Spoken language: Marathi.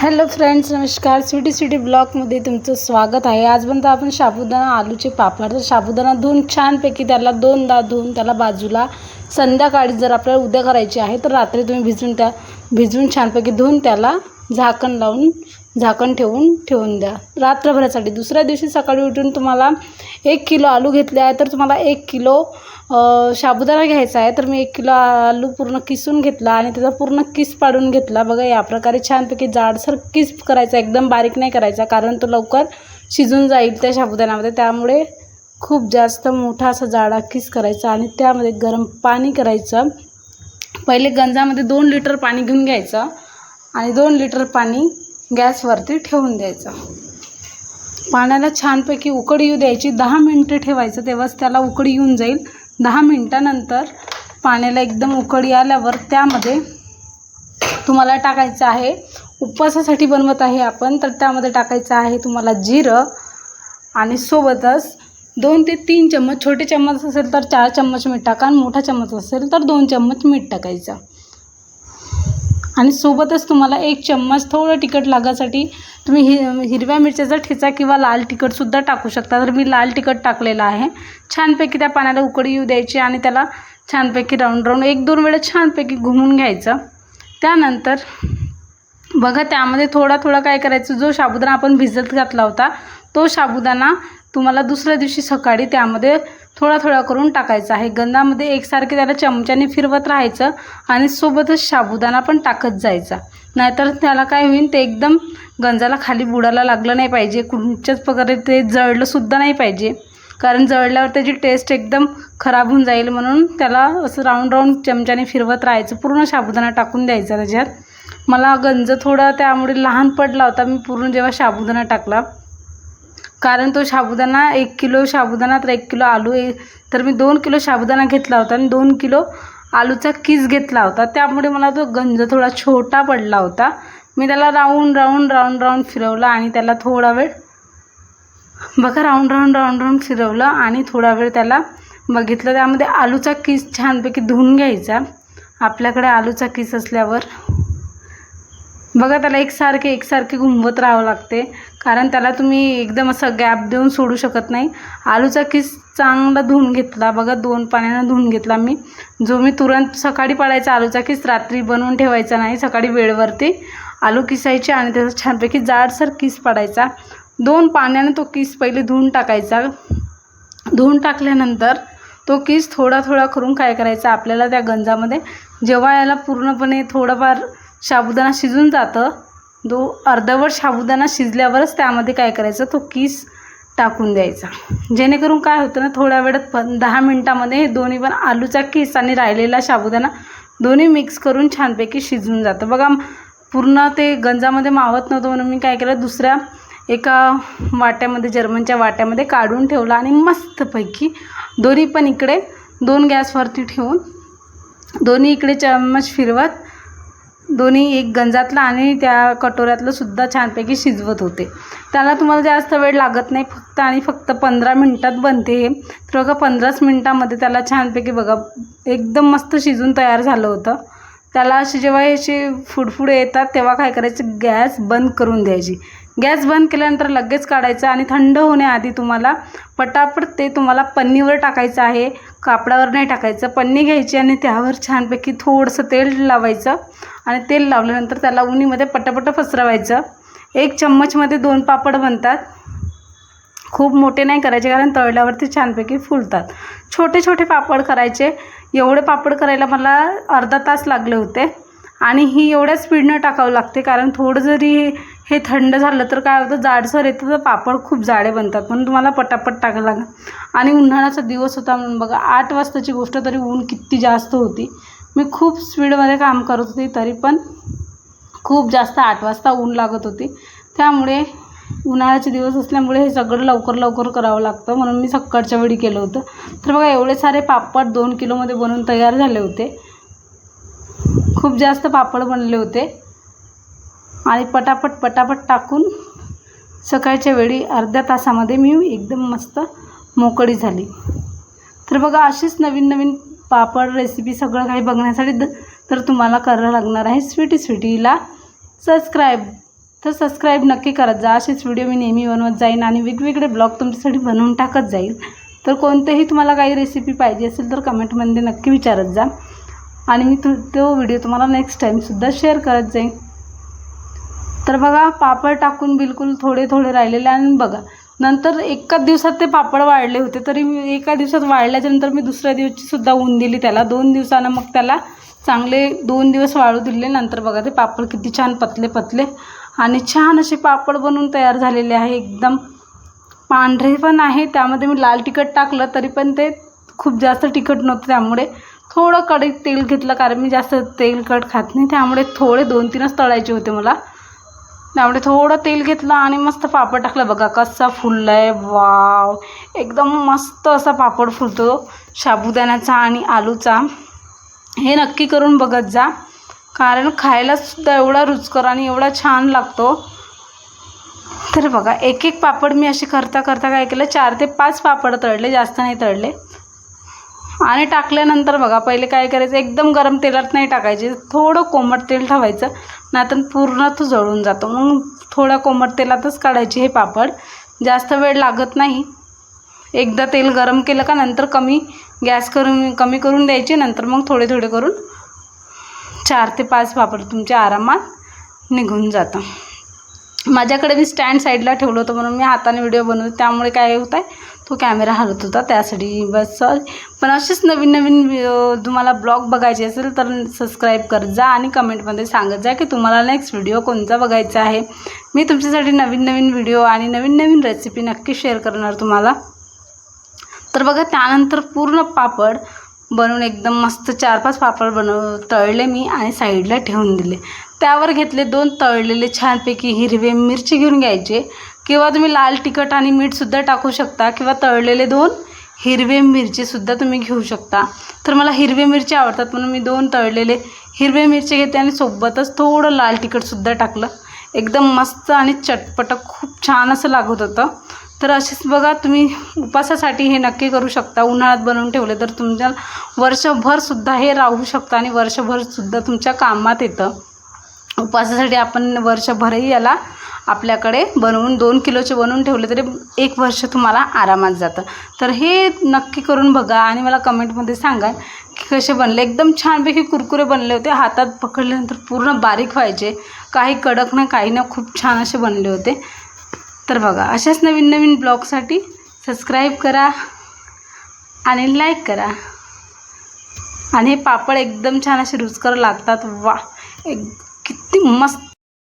हॅलो फ्रेंड्स नमस्कार. स्वीटी स्वीटी ब्लॉगमध्ये तुमचं स्वागत आहे. आजपर्यंत आपण साबुदाणा आलूचे पापड तर साबुदाणा धुवून छानपैकी त्याला दोनदा धुवून त्याला बाजूला संध्याकाळी जर आपल्याला उद्या करायची आहे तर रात्री तुम्ही भिजून त्या भिजवून छानपैकी धुवून त्याला झाकण लावून झाकण ठेवून ठेवून द्या. रात्रभरासाठी. दुसऱ्या दिवशी सकाळी उठून तुम्हाला एक किलो आलू घेतले आहे तर तुम्हाला एक किलो साबुदाणा घ्यायचा आहे. तर मी एक किलो आलू पूर्ण किसून घेतला आणि त्याचा पूर्ण किस पाडून घेतला. बघा या प्रकारे छानपैकी जाडसर किस करायचा. एकदम बारीक नाही करायचा कारण तो लवकर शिजून जाईल त्या साबुदाण्यामध्ये त्यामुळे खूप जास्त मोठा असा जाडा किस करायचा आणि त्यामध्ये गरम पाणी करायचं. पहिले गंजामध्ये दोन लिटर पाणी घेऊन घ्यायचं आणि दोन लिटर पाणी गॅसवरती ठेवून द्यायचं. पाण्याला छानपैकी उकडी येऊ द्यायची. दहा मिनटं ठेवायचं. तेव्हाच त्याला उकडी येऊन जाईल. दहा मिनटानंतर पाण्याला एकदम उकडी आल्यावर त्यामध्ये तुम्हाला टाकायचं आहे. उपवासासाठी बनवत आहे आपण तर त्यामध्ये टाकायचं आहे तुम्हाला जिरं आणि सोबतच दोन ते तीन चम्मच छोटे चम्मच असेल तर चार चम्मच मीठ टाका आणि मोठा चम्मच असेल तर दोन चम्मच मीठ टाकायचं. आणि सोबतच तुम्हाला एक चम्मच थोडं तिखट लागासाठी तुम्ही हि हिरव्या मिरच्याचा ठेचा किंवा लाल तिखटसुद्धा टाकू शकता. तर मी लाल तिखट टाकलेलं आहे. छानपैकी त्या पाण्याला उकडी येऊ द्यायची आणि त्याला छानपैकी राऊंड राऊंड एक दोन वेळा छानपैकी घुमून घ्यायचं. त्यानंतर बघा त्यामध्ये थोडा थोडा काय करायचं जो साबुदाणा आपण भिजत घातला होता तो साबुदाणा तुम्हाला दुसऱ्या दिवशी सकाळी त्यामध्ये थोडा थोडा करून टाकायचा आहे. गंधामध्ये एकसारखे त्याला चमच्याने फिरवत राहायचं आणि सोबतच साबुदाणा पण टाकत जायचा. नाहीतर त्याला काय होईल ते एकदम गंजाला खाली बुडायला लागलं नाही पाहिजे. कुठच्याच प्रकारे ते जळलंसुद्धा नाही पाहिजे. कारण जळल्यावर त्याची टेस्ट एकदम खराब होऊन जाईल म्हणून त्याला असं राऊंड राऊंड चमच्याने फिरवत राहायचं. पूर्ण साबुदाणा टाकून द्यायचा त्याच्यात. मला गंज थोडा त्यामुळे लहान पडला होता. मी पूर्ण जेव्हा साबुदाणा टाकला कारण तो साबुदाणा एक किलो साबुदाणा तर एक किलो आलू आहे तर मी दोन किलो साबुदाणा घेतला होता आणि दोन किलो आलूचा किस घेतला होता. त्यामुळे मला तो गंज थोडा छोटा पडला होता. मी त्याला राऊंड राऊंड राऊंड राऊंड फिरवला आणि त्याला थोडा वेळ बघा राऊंड राऊंड राऊंड राऊंड फिरवलं आणि थोडा वेळ त्याला बघितलं. त्यामध्ये आलूचा किस छानपैकी धुवून घ्यायचा. आपल्याकडे आलूचा किस असल्यावर बघा त्याला एकसारखे एकसारखे घुमवत राहावं लागते. कारण त्याला तुम्ही एकदम असं गॅप देऊन सोडू शकत नाही. आलूचा किस चांगला धुवून घेतला. बघा दोन पाण्यानं धुवून घेतला मी. जो मी तुरंत सकाळी पाडायचा आलूचा किस रात्री बनवून ठेवायचा नाही सकाळी वेळेवरती आलू किसायचे आणि त्याचा छानपैकी जाडसर किस पाडायचा. दोन पाण्याने तो किस पहिले धुवून टाकायचा. धुवून टाकल्यानंतर तो किस थोडा थोडा करून काय करायचा? आपल्याला त्या गंजामध्ये जेव्हा याला पूर्णपणे थोडंफार साबुदाणा शिजून जातं. दो अर्धवट साबुदाणा शिजल्यावरच त्यामध्ये काय करायचं? तो किस टाकून द्यायचा. जेणेकरून काय होतं ना थोड्या वेळात पण दहा मिनटामध्ये हे दोन्ही पण आलूचा किस आणि राहिलेला साबुदाणा दोन्ही मिक्स करून छानपैकी शिजून जातं. बघा पूर्ण ते गंजामध्ये मावत नव्हतं म्हणून मी काय केलं दुसऱ्या एका वाट्यामध्ये जर्मनच्या वाट्यामध्ये काढून ठेवला आणि मस्तपैकी दोन्ही पण इकडे दोन गॅसवरती ठेवून दोन्ही इकडे चम्मच फिरवत दोन्ही एक गंजातलं आणि त्या कटोऱ्यातलं सुद्धा छानपैकी शिजवत होते. त्याला तुम्हाला जास्त वेळ लागत नाही फक्त आणि फक्त पंधरा मिनटात बनते हे. तर बघा पंधराच मिनटामध्ये त्याला छानपैकी बघा एकदम मस्त शिजून तयार झालं होतं. त्याला असे जेव्हा हे असे फुडफुडे येतात तेव्हा काय करायचं? गॅस बंद करून द्यायची. गॅस बंद केल्यानंतर लगेच काढायचं आणि थंड होण्याआधी तुम्हाला पटापट ते तुम्हाला पन्नीवर टाकायचं आहे. कापडावर नाही टाकायचं. पन्नी घ्यायची आणि त्यावर छानपैकी थोडंसं तेल लावायचं आणि तेल लावल्यानंतर त्याला उन्हीमध्ये पटापट पसरवायचं. एक चम्मचमध्ये दोन पापड बनतात. खूप मोठे नाही करायचे कारण तळल्यावरती छानपैकी फुलतात. छोटे छोटे पापड करायचे. एवढे पापड करायला मला अर्धा तास लागले होते. आणि ही एवढ्या स्पीडनं टाकावं लागते. कारण थोडं जरी हे थंड झालं तर काय होतं जाडसर येतं तर पापड खूप जाडे बनतात. म्हणून तुम्हाला पटापट टाकावं लागेल. आणि उन्हाळ्याचा दिवस होता म्हणून बघा आठ वाजताची गोष्ट तरी ऊन किती जास्त होती. मी खूप स्पीडमध्ये काम करत होती तरी पण खूप जास्त आठ वाजता ऊन लागत होती. त्यामुळे उन्हाळ्याचे दिवस असल्यामुळे हे सगळं लवकर लवकर करावं लागतं. म्हणून मी सकाळच्या वेळी केलं होतं. तर बघा एवढे सारे पापड दोन किलोमध्ये बनवून तयार झाले होते. खूप जास्त पापड बनले होते. आणि पटापट पटापट टाकून सकाळच्या वेळी अर्ध्या तासामध्ये मी एकदम मस्त मोकळी झाली. तर बघा अशीच नवीन नवीन पापड रेसिपी सगळं काही बघण्यासाठी द तर तुम्हाला करावं लागणार आहे स्वीटी स्वीटीला सबस्क्राईब तर सबस्क्राईब नक्की करत जा. असेच व्हिडिओ मी नेहमी बनवत जाईन आणि वेगवेगळे ब्लॉग तुमच्यासाठी बनवून टाकत जाईल. तर कोणतेही तुम्हाला काही रेसिपी पाहिजे असेल तर कमेंटमध्ये नक्की विचारत जा. आणि मी तु तो व्हिडिओ तुम्हाला नेक्स्ट टाईमसुद्धा शेअर करत जाईन. तर बघा पापड टाकून बिलकुल थोडे थोडे राहिलेले आणि बघा नंतर एकाच दिवसात ते पापड वाळले होते तरी मी एका दिवसात वाळल्याच्यानंतर मी दुसऱ्या दिवशीसुद्धा ऊन दिली त्याला. दोन दिवसानं मग त्याला चांगले दोन दिवस वाळू दिले नंतर बघा ते पापड किती छान पतले पतले आणि छान असे पापड बनवून तयार झालेले आहे एकदम. पांढरे पण आहे त्यामध्ये मी लाल तिखट टाकलं तरी पण ते खूप जास्त तिखट नव्हतं त्यामुळे. थोडं कढईत तेल घेतलं कारण मी जास्त तेलकट खात नाही. त्यामुळे थोडे दोन तीनच तळायचे होते मला. त्यामुळे थोडं तेल घेतलं आणि मस्त पापड टाकलं. बघा कसा फुलला आहे वाव. एकदम मस्त असा पापड फुलतो. साबुदाण्याचा आणि आलूचा. हे नक्की करून बघत जा. कारण खायलासुद्धा एवढा रुचकर आणि एवढा छान लागतो. तर बघा एक एक पापड मी असे करता करता काय केलं? चार ते पाच पापड तळले. जास्त नाही तळले. आणि टाकल्यानंतर बघा पहिले काय करायचं एकदम गरम तेलात नाही टाकायचे थोडं कोमट तेल ठेवायचं नाहीतर पूर्ण तो जळून जातो. मग थोडा कोमट तेलातच काढायचे हे पापड. जास्त वेळ लागत नाही. एकदा तेल गरम केलं का नंतर कमी गॅस करून कमी करून द्यायचे नंतर मग थोडे थोडे करून चार ते पाच पापड तुमच्या आरामात निघून जातं. माझ्याकडे मी स्टँड साईडला ठेवलं होतं म्हणून मी हाताने व्हिडिओ बनवतो त्यामुळे काय होत आहे तो कॅमेरा हलत होता त्यासाठी बस पण असेच नवीन नवीन तुम्हाला ब्लॉग बघायचे असेल तर सबस्क्राईब करत जा आणि कमेंटमध्ये सांगत जा की तुम्हाला नेक्स्ट व्हिडिओ कोणता बघायचा आहे. मी तुमच्यासाठी नवीन नवीन व्हिडिओ आणि नवीन नवीन रेसिपी नक्की शेअर करणार तुम्हाला. तर बघा त्यानंतर पूर्ण पापड बनवून एकदम मस्त चार पाच पापड बनव तळले मी आणि साईडला ठेवून दिले. त्यावर घेतले दोन तळलेले छानपैकी हिरवे मिरची घेऊन घ्यायचे. किंवा तुम्ही लाल तिखट आणि मीठसुद्धा टाकू शकता किंवा तळलेले दोन हिरवे मिरचीसुद्धा तुम्ही घेऊ शकता. तर मला हिरवे मिरची आवडतात म्हणून मी दोन तळलेले हिरवे मिरची घेते आणि सोबतच थोडं लाल तिखटसुद्धा टाकलं. एकदम मस्त आणि चटपट खूप छान असं लागत होतं. तर असेच बघा तुम्ही उपासासाठी हे नक्की करू शकता. उन्हाळ्यात बनवून ठेवले तर तुमच्या वर्षभरसुद्धा हे राहू शकतं आणि वर्षभरसुद्धा तुमच्या कामात येतं. उपवासासाठी आपण वर्षभरही याला आपल्याकडे बनवून दोन किलोचे बनवून ठेवले तरी एक वर्ष तुम्हाला आरामात जातं. तर हे नक्की करून बघा आणि मला कमेंटमध्ये सांगा की कसे बनले. एकदम छानपैकी कुरकुरे बनले होते. हातात पकडल्यानंतर पूर्ण बारीक व्हायचे. काही कडक ना काही ना खूप छान असे बनले होते. तर बघा अशाच नवीन नवीन ब्लॉगसाठी सबस्क्राईब करा आणि लाईक करा. आणि हे पापड एकदम छान असे रुचकर लागतात. वा एक किती मस्त